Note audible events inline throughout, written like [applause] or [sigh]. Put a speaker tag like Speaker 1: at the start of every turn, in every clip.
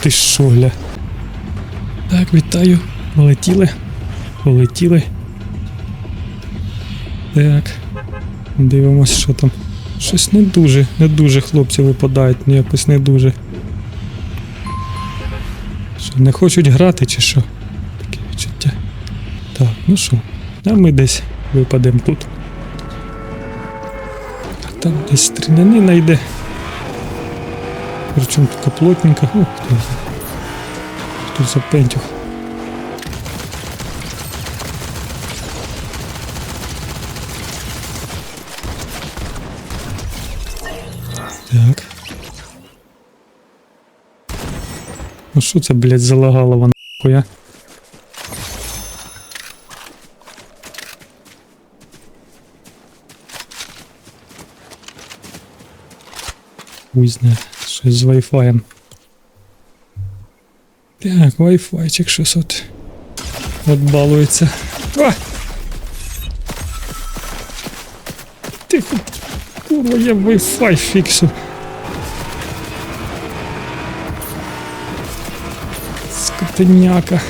Speaker 1: Ти що, гля? Так, вітаю. Полетіли. Полетіли. Так. Дивимось, що там. Щось не дуже, не дуже хлопці випадають, ну якось не дуже. Що, не хочуть грати чи що? Таке відчуття. Так, ну що, а ми десь випадемо тут. А там десь стрілянина йде. Причому така плотненька. Хто це? Хто за пентюх? Так. Ну що це, блядь, залагало вона нахуя? Хуй знає, щось з вайфаєм. Так, вайфайчик щось от. От балується. А! Тихо. Курва, я вайфай фіксу. Скотиняка.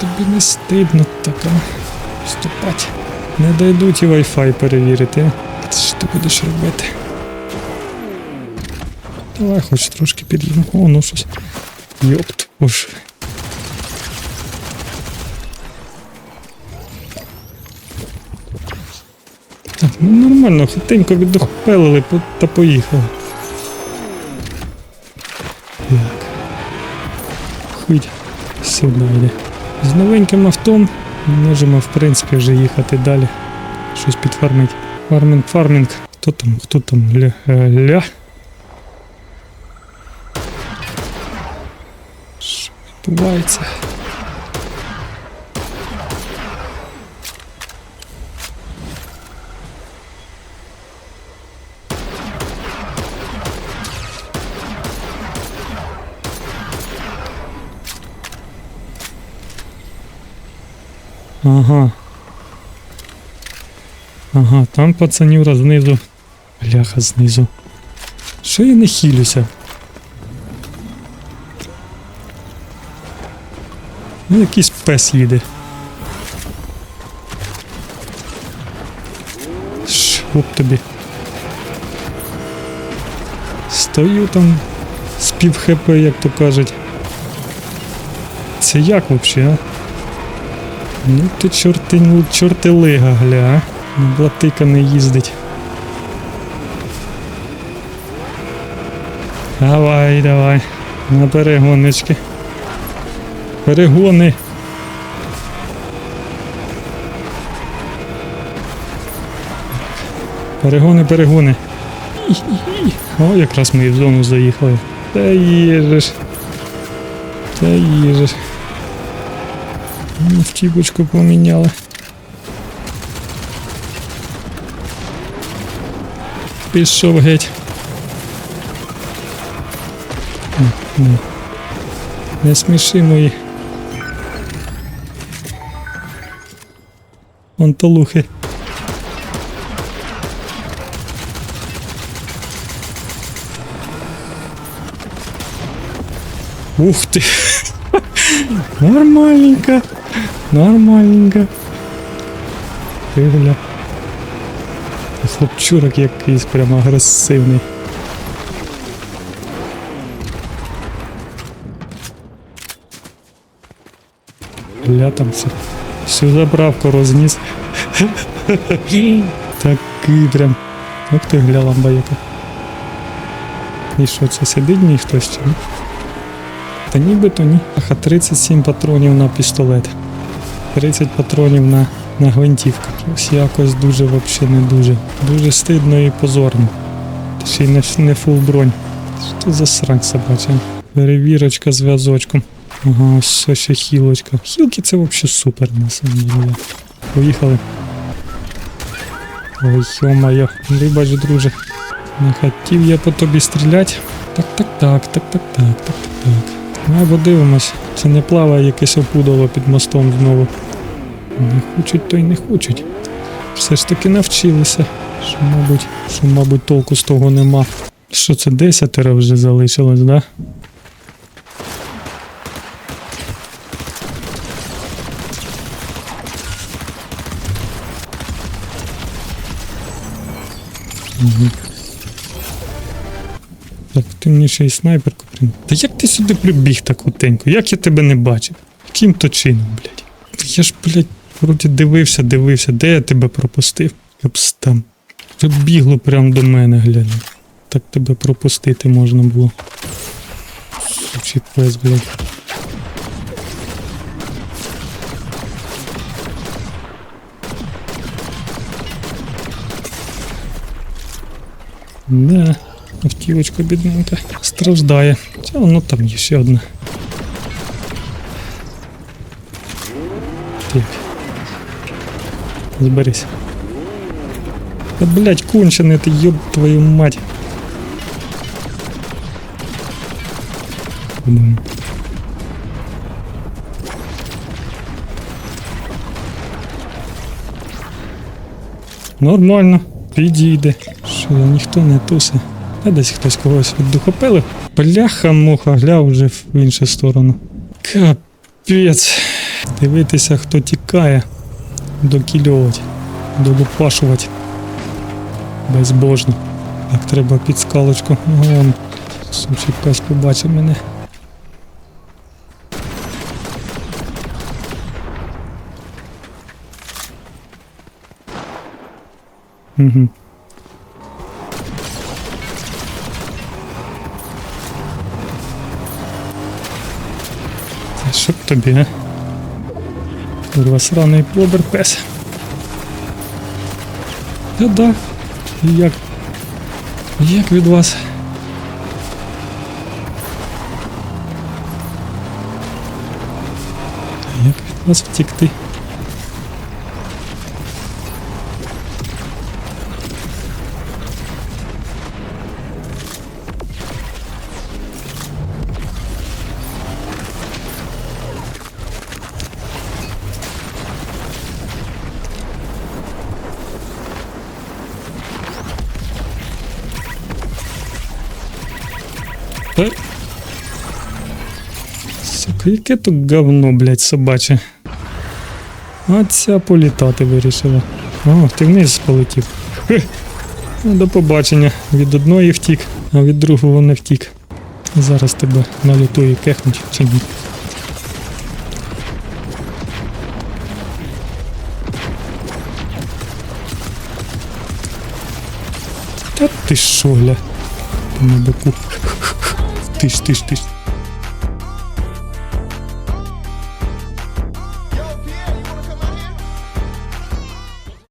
Speaker 1: Тобі не стидно так а, вступати. Не дойдуть і Wi-Fi перевірити. Що ти будеш робити? Давай хоч трошки під'їм. О, ну щось. Йопт, уж. Так, ну нормально, хатенько віддохпелили та поїхали. Так. Хуй сюди йде. З новеньким автом можемо, в принципі, вже їхати далі. Щось підфармить. Фармінг, фармінг. Хто там? Хто там? Ля. е, ля. Що відбувається? Ага. Ага, там пацанюра знизу. Бляха знизу. Що я не хилюся? Ну, якийсь пес їде. Шоп тобі. Стою там з пів хп, як то кажуть. Це як взагалі, а? Ну ти чорти, чортилига, гля. а? На Блатика не їздить. Давай, давай. На перегоночки. Перегони. Перегони, перегони. О, якраз ми в зону заїхали. Та їжеш. Та їжеш. Ну, Втіпочку поміняли. Пішов геть. Не сміши мої. Онтолухи. Ух ти! [laughs] Нормальненько. Нормальненько. Ти, Хлопчурок якийсь прямо агресивний. Бля, там все. Всю заправку розніс. Такий прям. Ох ти гля ламбаєка. І що це сидить мій хтось чи ні? Та нібито ні. Аха, 37 патронів на пістолет. 30 патронів на, на гвинтівку. Ось якось дуже вообще не дуже. Дуже стидно і позорно. Ще й не, не фул бронь. Що за срань собача? Перевірочка з в'язочком. Ага, ось ще хілочка. Хілки це взагалі супер на самом деле. Поїхали. Ой, йо-моє, вибач, друже. Не хотів я по тобі стріляти. Так, так, так, так, так, так, так, так, так. Ну, або дивимось, це не плаває якесь опудало під мостом знову. Не хочуть, то й не хочуть. Все ж таки навчилися. Що, мабуть, що, мабуть, толку з того нема. Що це десятеро вже залишилось, да? Так, ти мені ще й снайперку прийняв. Та як ти сюди прибіг так хутенько? Як я тебе не бачив? Яким то чином, блядь? Я ж, блядь, вроді дивився, дивився, де я тебе пропустив? Капс там. Прибігло прямо до мене, глянь. Так тебе пропустити можна було. Сучий пес, блядь. Да, автівочка бідненька. Страждає. Це воно там є ще одна. Так. Зберись. Та, блядь, кончений ти, ёб твою мать. По-моєму. Нормально, підійде. Що ніхто не тусе. Та десь хтось когось віддухопилив. Бляха муха, гля вже в іншу сторону. Капець. Дивитися, хто тікає. Докільовувати. Долупашувати. Безбожно. Так, треба під скалочку. Вон. Сучий пес побачив мене. Угу. Тобі, а? Курва сраний побер пес. Та да. І Як? Як від вас? Як від вас втікти? Сука, яке то говно, блядь, собаче. А ця політати вирішила. О, ти вниз полетів. Хе. Ну, до побачення. Від одної втік, а від другого не втік. Зараз тебе на лютої кехнуть чи ні. Та ти що, гля? На боку. Tís, tís, tís